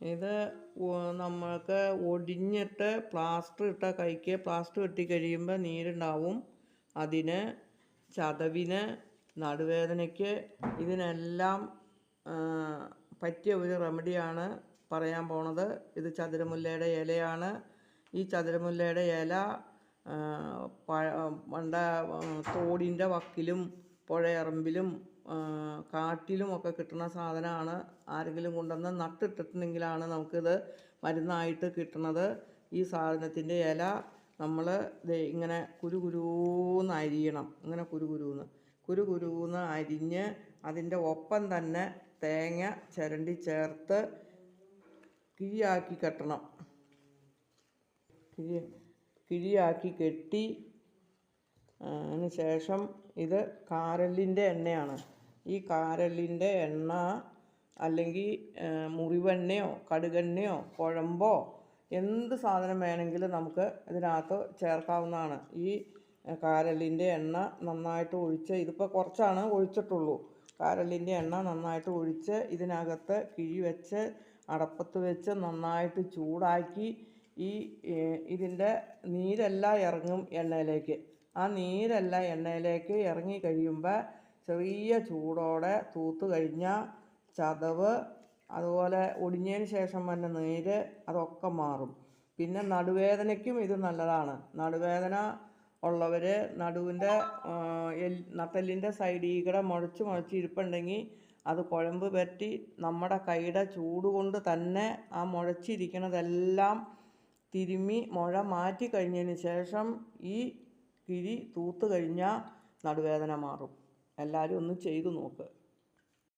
ഇത് നമ്മൾക്ക് ഒടിഞ്ഞിട്ട് പ്ലാസ്റ്റർ ഇട്ട കൈക്ക് പ്ലാസ്റ്റർ കെട്ടി കഴിയുമ്പോൾ നീരുണ്ടാവും. അതിന് ചതവിന് നടുവേദനയ്ക്ക് ഇതിനെല്ലാം പറ്റിയ ഒരു റെമഡിയാണ് പറയാൻ പോണത്. ഇത് ചതുരമുല്ലയുടെ ഇലയാണ്. ഈ ചതുരമുല്ലയുടെ ഇല പണ്ട തോടിന്റെ വക്കിലും പുഴയറമ്പിലും ആ, കാട്ടിലും ഒക്കെ കിട്ടുന്ന സാധനമാണ്. ആരെങ്കിലും കൊണ്ടുവന്ന് നട്ടിട്ടിട്ടുണ്ടെങ്കിലാണ് നമുക്കിത് മരുന്നായിട്ട് കിട്ടുന്നത്. ഈ സാധനത്തിന്റെ ഇല നമ്മൾ ഇങ്ങനെ കുരു കുരൂന്ന് അരിയണം. ഇങ്ങനെ കുരു കുരൂന്ന് കുരു കുരൂന്ന് അരിഞ്ഞ് അതിന്റെ ഒപ്പം തന്നെ തേങ്ങ ചിരണ്ടി ചേർത്ത് കിഴിയാക്കി കെട്ടണം. കിഴി കിഴിയാക്കി കെട്ടി അതിന് ശേഷം ഇത് കാരലിന്റെ എണ്ണയാണ്. ഈ കാരലിന്റെ എണ്ണ അല്ലെങ്കിൽ മുറിവെണ്ണയോ കടുകെണ്ണയോ കുഴമ്പോ എന്ത് സാധനം വേണമെങ്കിലും നമുക്ക് ഇതിനകത്ത് ചേർക്കാവുന്നതാണ്. ഈ കാരലിന്റെ എണ്ണ നന്നായിട്ട് ഒഴിച്ച് ഇതിപ്പോൾ കുറച്ചാണ് ഒഴിച്ചിട്ടുള്ളൂ. കാരലിന്റെ എണ്ണ നന്നായിട്ട് ഒഴിച്ച് ഇതിനകത്ത് കിഴി വെച്ച് അടപ്പത്ത് വെച്ച് നന്നായിട്ട് ചൂടാക്കി ഈ ഇതിന്റെ നീരെല്ലാം ഇറങ്ങും എണ്ണയിലേക്ക്. ആ നീരെല്ലാം എണ്ണയിലേക്ക് ഇറങ്ങി കഴിയുമ്പോൾ ചെറിയ ചൂടോടെ തൂത്ത് കഴിഞ്ഞാൽ ചതവ് അതുപോലെ ഒടിഞ്ഞതിന് ശേഷം വന്ന നീര് അതൊക്കെ മാറും. പിന്നെ നടുവേദനയ്ക്കും ഇത് നല്ലതാണ്. നടുവേദന ഉള്ളവർ നടുവിന്റെ എൽ നട്ടെല്ലിന്റെ സൈഡിൽ കൂടെ മുഴച്ച് മുഴച്ച് ഇരിപ്പുണ്ടെങ്കിൽ അത് കുഴമ്പ് പറ്റി നമ്മുടെ കൈയുടെ ചൂട് കൊണ്ട് തന്നെ ആ മുഴച്ചിരിക്കണതെല്ലാം തിരുമ്മി മുഴ മാറ്റി കഴിഞ്ഞതിന് ശേഷം ഈ കിരി തൂത്ത് കഴിഞ്ഞാൽ നടുവേദന മാറും. എല്ലാവരും ഒന്ന് ചെയ്തു നോക്ക്.